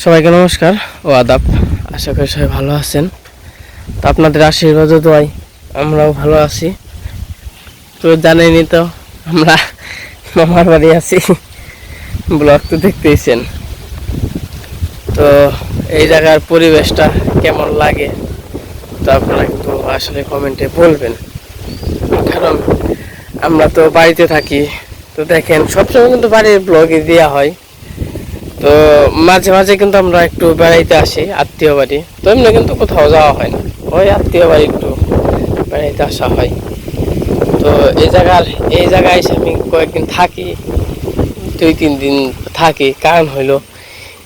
সবাইকে নমস্কার ও আদাব। আশা করি সবাই ভালো আছেন। তো আপনাদের আশীর্বাদ দোয়াই, আমরাও ভালো আছি। তো জানেনই তো, আমরা মামার বাড়ি আছি। ব্লগ তো দেখতেইছেন। তো এই জায়গার পরিবেশটা কেমন লাগে? তো আপনারা কিন্তু আসলে কমেন্টে বলবেন। কারণ আমরা তো বাড়িতে থাকি। তো দেখেন, সবসময় কিন্তু বাড়ির ব্লগে দেওয়া হয়। তো মাঝে মাঝে কিন্তু আমরা একটু বেড়াইতে আসি, আত্মীয় বাড়ি। তো এমনি কিন্তু কোথাও যাওয়া হয় না। ওই আত্মীয় বাড়ি একটু বেড়াইতে আসা হয়। তো এই জায়গার এই জায়গায় এসে আমি কয়েকদিন থাকি, দুই, তিন দিন থাকি। কারণ হইল,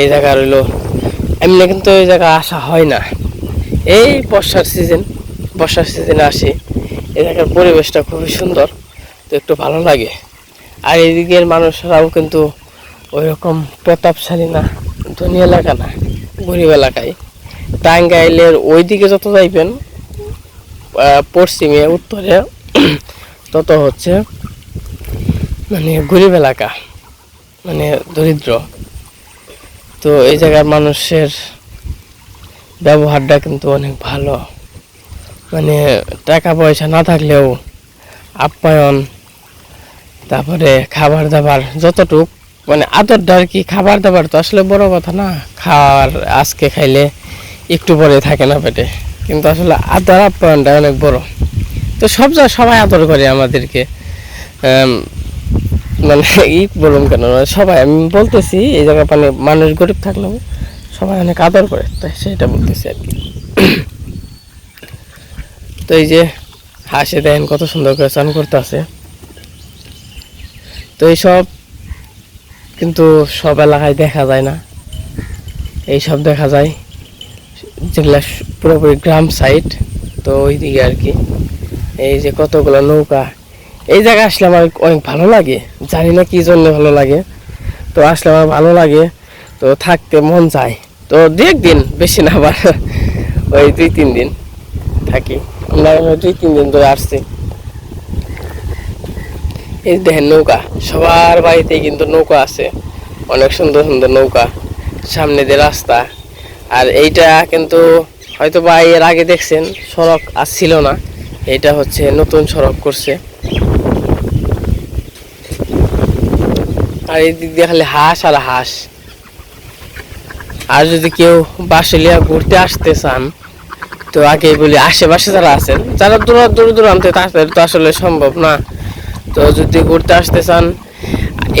এই জায়গা হইল এমনি কিন্তু এই জায়গা আসা হয় না। এই বর্ষার সিজন বর্ষার সিজনে আসি। এই জায়গার পরিবেশটা খুবই সুন্দর, তো একটু ভালো লাগে। আর এদিকের মানুষরাও কিন্তু ওই রকম প্রতাপশালী না, ধনী এলাকা না, গরিব এলাকায়। টাঙ্গাইলের ওই দিকে যত যাইবেন পশ্চিমে, উত্তরে, তত হচ্ছে মানে গরিব এলাকা মানে দরিদ্র। তো এই জায়গার মানুষের ব্যবহারটা কিন্তু অনেক ভালো। মানে টাকা পয়সা না থাকলেও আপ্যায়ন, তারপরে খাবার দাবার যতটুক মানে আদরটা আর কি খাবার দাবার তো আসলে বড় কথা না। খাওয়ার, আজকে খাইলে একটু পরে থাকে না পেটে। কিন্তু আসলে আদর আপ্যায়নটা অনেক বড়। তো সব জায়গায় সবাই আদর করে আমাদেরকে। মানে ই বলুন কেন মানে সবাই, আমি বলতেছি, এই জায়গায় মানে মানুষ গরিব থাকলেও সবাই অনেক আদর করে, তাই সেটা বলতেছি আর কি। তো এই যে হাসে দেখেন কত সুন্দর করে চান করতে আছে। তো এইসব কিন্তু সব এলাকায় দেখা যায় না। এই সব দেখা যায়। যেগুলা পুরোপুরি গ্রাম সাইড তো ওই দিকে আর কি। এই যে কতগুলো নৌকা। এই জায়গায় আসলে আমার অনেক ভালো লাগে। জানি না কি জন্য ভালো লাগে। তো আসলে আমার ভালো লাগে। তো থাকতে মন যায় তো দু একদিন বেশি না আবার। ওই দুই তিন দিন থাকি। আমরা দুই তিন দিন ধরে আসছি। এই দেখেন নৌকা। সবার বাড়িতে কিন্তু নৌকা আছে। অনেক সুন্দর সুন্দর নৌকা। সামনে দিয়ে রাস্তা। আর এইটা কিন্তু হয়তো বা এর আগে দেখছেন, সড়ক আর ছিল না। এটা হচ্ছে নতুন সড়ক করছে। আর এই দিক দিয়ে খালি হাঁস আর হাঁস। আর যদি কেউ বাসেলিয়া ঘুরতে আসতে চান, তো আগে বলি, আশেপাশে যারা আছেন, যারা দূর দূর দূরান্তে, তাদের তো আসলে সম্ভব না। তো যদি ঘুরতে আসতে চান,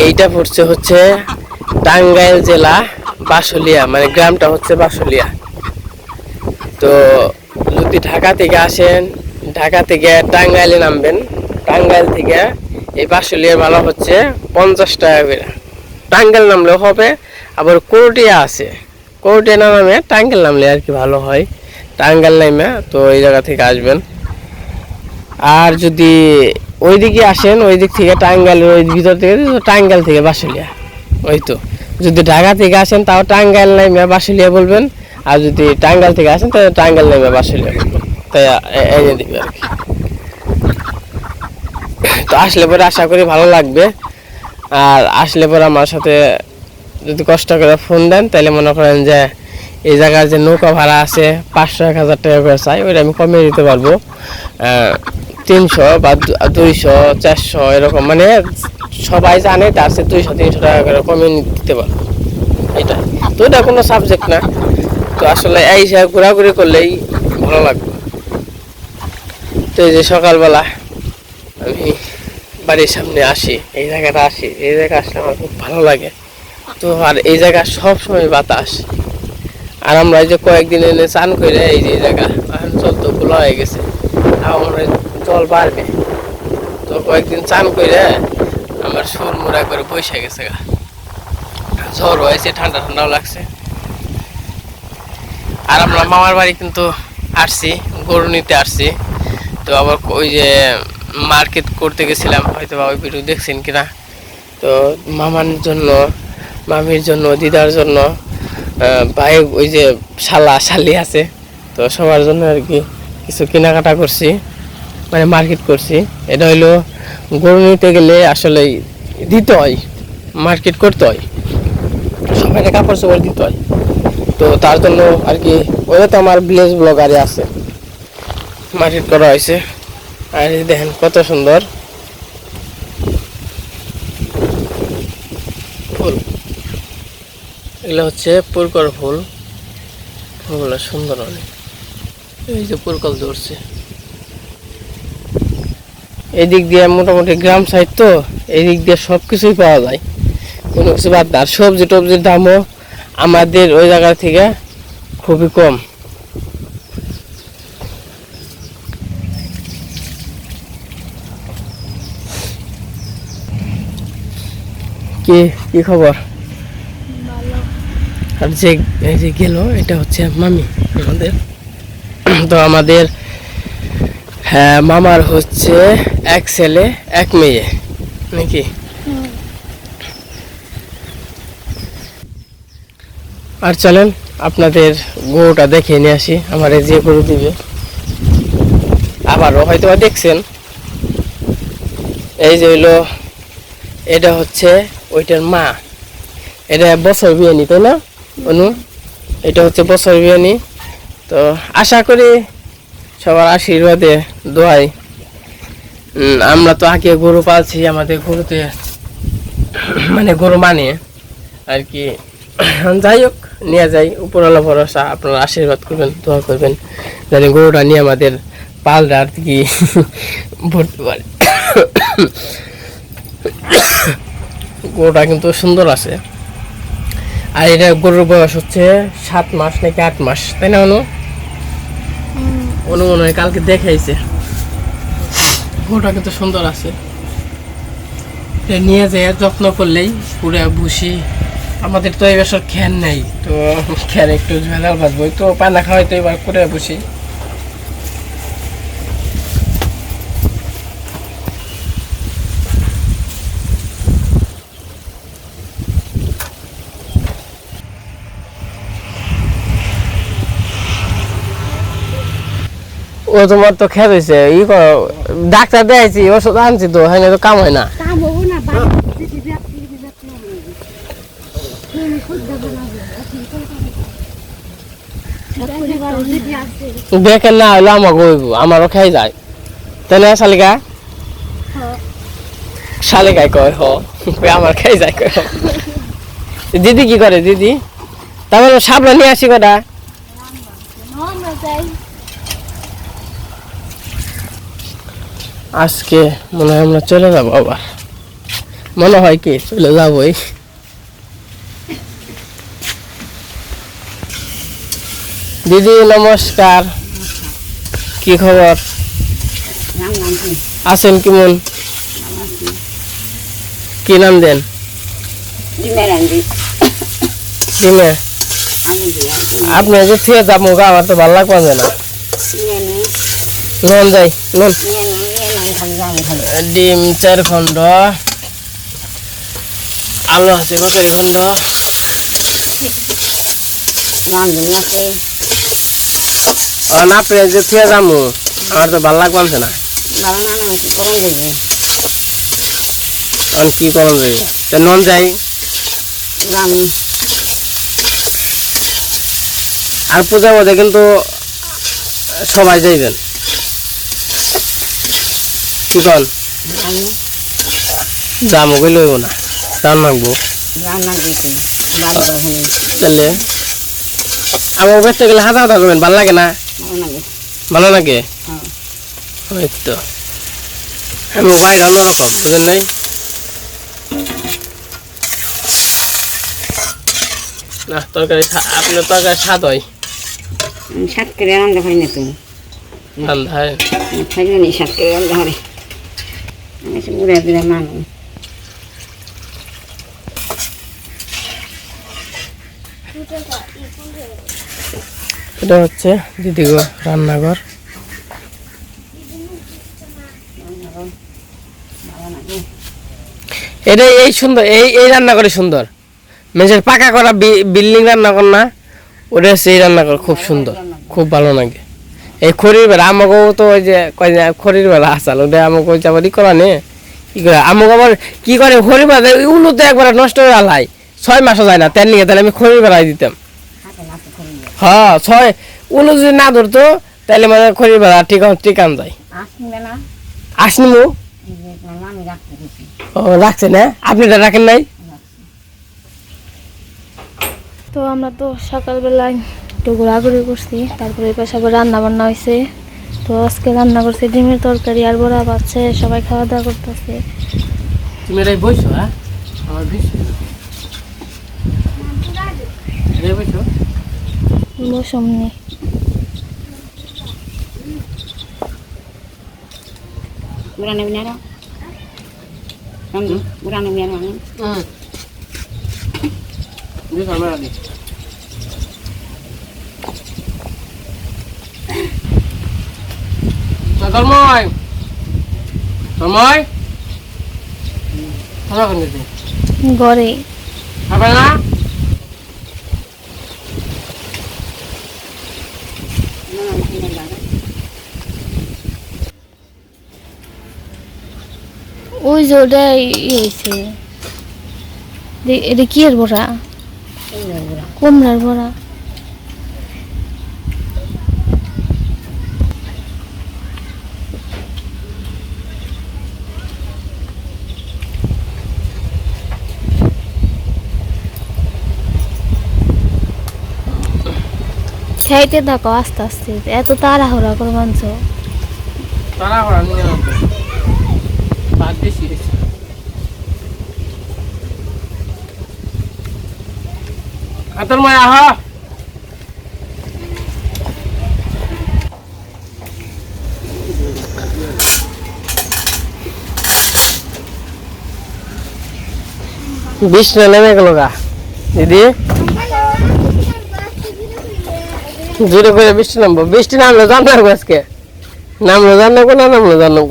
এইটা পড়ছে হচ্ছে টাঙ্গাইল জেলা বাসলিয়া মানে গ্রামটা হচ্ছে বাসলিয়া। তো যদি ঢাকা থেকে আসেন, ঢাকা থেকে টাঙ্গাইলে নামবেন। টাঙ্গাইল থেকে এই বাসলিয়ার ভাড়া হচ্ছে পঞ্চাশ টাকা করে। টাঙ্গাইল নামলেও হবে, আবার কোরটিয়া আছে। কোরটিয়া না নামে, টাঙ্গাইল নামলে আর কি ভালো হয়। টাঙ্গাইল নামে, তো এই জায়গা থেকে আসবেন। আর যদি ওইদিকে আসেন ওই দিক থেকে টাঙ্গাইলের ওই ভিতর থেকে টাঙ্গাইল থেকে বাসুলিয়া। ওই তো। যদি ঢাকা থেকে আসেন, তাও টাঙ্গাইল নামে বাসুলিয়া বলবেন। আর যদি টাঙ্গাইল থেকে আসেন, তাহলে টাঙ্গাইল নামে বাসুলিয়া বলবেন। তাই এনে দিবে আর কি। তো আসলে পরে আশা করি ভালো লাগবে। আর আসলে পরে আমার সাথে যদি কষ্ট করে ফোন দেন, তাহলে মনে করেন যে এই জায়গার যে নৌকা ভাড়া আছে, পাঁচশো, এক হাজার টাকা করে চাই, ওইটা আমি কমিয়ে দিতে পারব। তিনশো বা দুইশো, চারশো এরকম। মানে সবাই জানে তার সে দুইশো, তিনশো টাকা করে কমিয়ে দিতে পারব এটা। তো এটা কোনো সাবজেক্ট না। তো আসলে এই হিসাবে ঘোরাঘুরি করলেই ভালো লাগবে। তো এই যে সকালবেলা আমি বাড়ির সামনে আসি, এই জায়গাটা আসি, এই জায়গা আসলে আমার খুব ভালো লাগে। তো আর এই জায়গা সব সময় বাতাস। আর আমরা এই যে কয়েকদিন এনে চান করে এই যে জায়গা এখন জল তো খোলা হয়ে গেছে। হয় জল বাড়বে। তো কয়েকদিন চান করে আমার সুর মুড়া করে বসে গেছে গা। ঝড় হয়েছে, ঠান্ডা ঠান্ডাও লাগছে। আর আমরা মামার বাড়ি কিন্তু আসছি, গরু নিতে আসছি। তো আবার ওই যে মার্কেট করতে গেছিলাম হয়তো বা ওই ভিডিও দেখছেন কিনা। তো মামার জন্য, মামির জন্য, দিদার জন্য ভাই ওই যে শালা, শালি আছে। তো সবার জন্য আর কি কিছু কেনাকাটা করছি। মানে মার্কেট করছি। এটা হইল গরু নিতে গেলে আসলে দিতে হয় মার্কেট করতে হয়। সবাই কাপড় চোপড় দিতে হয়। তো তার জন্য আর কি ওইটা তো আমার ভিলেজ ব্লগারে আছে। মার্কেট করা হয়েছে। আর দেখেন কত সুন্দর। ফুল। এগুলো হচ্ছে পুরকর ফুল। ফুলগুলো সুন্দর অনেক। এই যে পুরকল ধরছে। এদিক দিয়ে মোটামুটি গ্রাম সাইড তো, এদিক দিয়ে সব কিছুই পাওয়া যায়। কোনো কিছু বাদ। আর সবজি টবজির দামও আমাদের ওই জায়গা থেকে খুবই কম। কি কি খবর? আর যে গেল, এটা হচ্ছে মামি, আমাদের। তো আমাদের হ্যাঁ মামার হচ্ছে এক ছেলে, এক মেয়ে। নাকি? আর চলেন, আপনাদের গরুটা দেখে নিয়ে আসি, আমার যে গরু দিবে। আবারও হয়তো দেখছেন। এই যে হইল, এটা হচ্ছে ওইটার মা। এটা বছর বিয়ানি, তাই না, অনু? এটা হচ্ছে বছর বিয়ানি। তো আশা করি সবার আশীর্বাদে দোয়াই আমরা তো আগে গরু পালছি, আমাদের গরুতে মানে গরু মানে আর কি। যাই হোক, নিয়ে যাই, উপরওয়ালা ভরসা, আপনারা আশীর্বাদ করবেন, দোয়া করবেন জানি গরুটা নিয়ে আমাদের পালটা আর কি ভরতে পারে। গরুটা কিন্তু সুন্দর আছে। আর এটা গরুর বয়স হচ্ছে সাত মাস নাকি আট মাস, তাই না অনু? অনু মনে হয় কালকে দেখাইছে। গরুটা কিন্তু সুন্দর আছে। নিয়ে যেয়ে, যত্ন করলেই পুরো ভুসি আমাদের তো এই বছর খ্যান নেই, তো খ্যান একটু ঝাল বাঁচবো তো পানা খাওয়াই তো এবার করে বসি ও তোমার তো খেত হয়েছে ই করো, ডাক্তার দেখাইছি ওষুধ আনছি তো হ্যাঁ তো কাম হয় না। দেখেন না, হলে আমাকে আমারও খাই যায়। তাই না, শালিকা? শালিকাই কয়, হ আমার খাই যায়, কয় দিদি কি করে, দিদি? তারপরে সাবধান নিয়ে আসি কটা আমরা যাই আজকে মনে হয় আমরা চলে যাব আবার। মনে হয় কি চলে যাবোই। দিদি নমস্কার। কি খবর? আছেন কেমন? কি নাম দেন? আপনি যে থিয়ে যাব আমার তো ভালো লাগবে না। নিয়ে লোন যাই ডিম চার খণ্ড। আলু আছে নাকি আর না পেয়ে যে থিয়ে যামু, আমার তো ভালো লাগবে না। কি করুন যাবি নন যাই। আর পূজার মধ্যে কিন্তু সবাই যাইবেন। কি কন যামু গই লইব না বাড়ি ওখানে তাহলে আমার বেচতে গেলে হাতা হাতা করবেন ভালো লাগে না? ভালো লাগে? ভালো হ্যাঁ। ওই তো। আমি বাইরে অন্যরকম বুঝলেন নাই? না তরকারি আপনার তরকারি স্বাদ হয়? সাত করে রান্না হয় না তুমি রান্ধায় খাইলে নি সাত করে রান্না হয় সে বুড়া বুড়া মানুষ এটা হচ্ছে দিদিগো রান্নাঘর। এটা এই সুন্দর, এই এই রান্নাঘর সুন্দর। মেঝের পাকা করা বিল্ডিং রান্নাঘর না, ওটা হচ্ছে এই রান্নাঘর, খুব সুন্দর, খুব ভালো লাগে। এই খড়ির বেলা, আমাকেও তো ওই যে খড়ির বেলা আসাল, ওটা আমাকে আবার ই করা নে কি করে আমাকে আবার কি করে খড়ির বেলা উলো তো একবার নষ্ট হয়ে আলাই ছয় মাসও যায় না তেল নিয়ে তাহলে আমি খড়ির বেলায় দিতাম। হ্যাঁ ছয় উনি যদি না ধরতো তাহলে মানে খড়ি বেড়া টিকান টিকান যায় আসবে না আসনি মু এই যে তোমার মামি রাখতে দিছি ও রাখছে না? আপনি এটা রাখেন নাই? তো আমরা তো সকালবেলায় একটু ঘোরাঘুরি করছি তারপরে এই পাশে আবার রান্না বান্না হয়েছে তো আজকে রান্না করছে ডিমের তরকারি আর বড়া পাচ্ছে সবাই খাওয়া দাওয়া করতেছে। তুমি এটাই বইছো হ্যাঁ? আমার বইছো এটাই বইছো? মৌসুমনি বুড়া নেবি না বুড়া নেবি না হুম বইছো আমার আগে তন্ময় তন্ময় খানা খান গেছে ঘরে খাবে না? ওই যে ওটা হয়েছে এটা কি এর বড়া। কুমড়ার বড়া। খাইতে থাকো আস্তে আস্তে। এত তাড়াহুড়া করে মানছ। তারা করা নিয়ে ভাত বেশি আতর মায়া নেমে গেল গা। দিদি? জোরে করে বৃষ্টি নামবো। বৃষ্টি নামলো জানলাম আজকে। নামলো জানলাম না নামলো জানলাম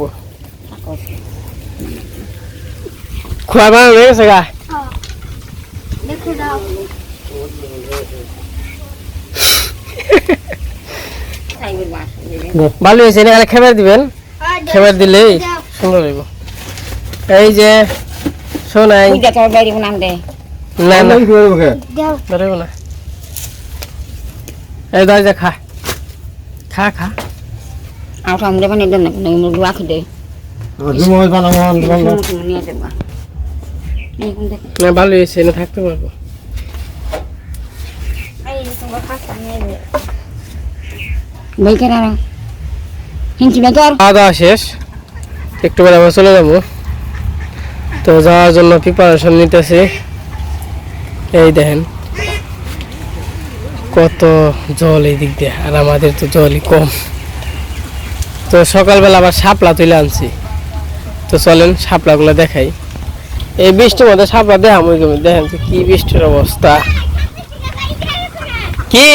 খোয়া বানানো হয়ে গেছে গা? ভালো হয়েছে এখানে খেবার দিবেন? খেবার দিলেই সুন্দর হইব। এই যে শোনাই। না না। না। এই দরজা খা। খা খা। আর সামনে বানিয়ে দেন না মুরগি রাখি দে। না ভালো হয়েছে না থাকতে পারব। বেকার আর হিংসি বেকার খাওয়া দাওয়া শেষ। একটু পরে আবার চলে যাব। তো যাওয়ার জন্য প্রিপারেশন নিতেছি। এই দেখেন। কত জল এই দিক দিয়ে, আর আমাদের তো জলই কম। তো সকালবেলা আবার শাপলা তুলে আনছি। তো চলেন শাপলাগুলো দেখাই। এই বৃষ্টির মধ্যে শাপলা দেখাম, ওই দেখেন কি বৃষ্টির অবস্থা। কি?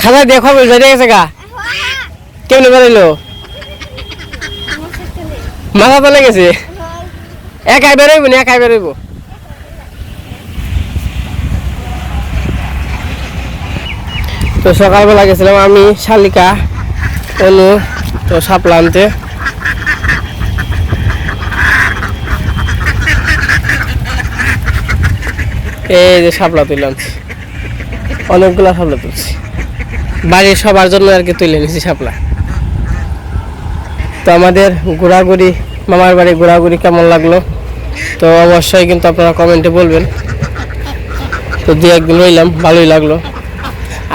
খাজা দেখো বেজে গেছে গা। কেমনে বেরোইলো মাথা তো লেগেছে একাই বেরোইব না, একাই বেরোইব? তো সকালবেলা গেছিলাম আমি, শালিকা, অনু, তো সাপলা আনতে। এই যে শাপলা তুলে আনছি। অনেকগুলা শাপলা তুলছি। বাড়ির সবার জন্য আর কি তুলে নিছি শাপলা। তো আমাদের ঘোরাঘুরি, মামার বাড়ি ঘোরাঘুরি কেমন লাগল? তো অবশ্যই কিন্তু আপনারা কমেন্টে বলবেন। তো দু একদিন রইলাম, ভালোই লাগল।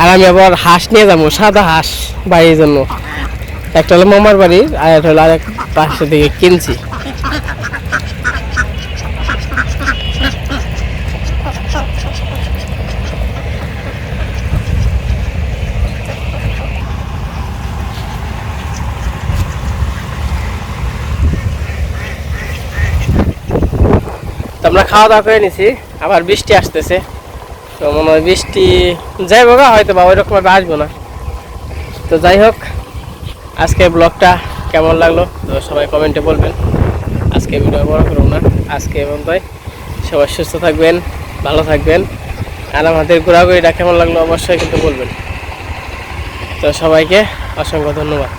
আর আমি আবার হাঁস নিয়ে যাব, সাদা হাঁস বাড়ির জন্য। একটা হলো মামার বাড়ির আর একটা হলো আরেক পাশে থেকে কিনছি। আমরা খাওয়া দাওয়া করে নিছি, আবার বৃষ্টি আসতেছে। তো মনে হয় বৃষ্টি যাই বাবা হয়তো বা ওইরকম ভাবে আসব না। তো যাই হোক, আজকে ব্লগটা কেমন লাগল? তো সবাই কমেন্টে বলবেন। আজকে ভিডিও বড় করব না। আজকে এবং তাই সবাই সুস্থ থাকবেন, ভালো থাকবেন। আর আমাদের ঘোরাঘুরিটা কেমন লাগল অবশ্যই কিন্তু বলবেন। তো সবাইকে অসংখ্য ধন্যবাদ।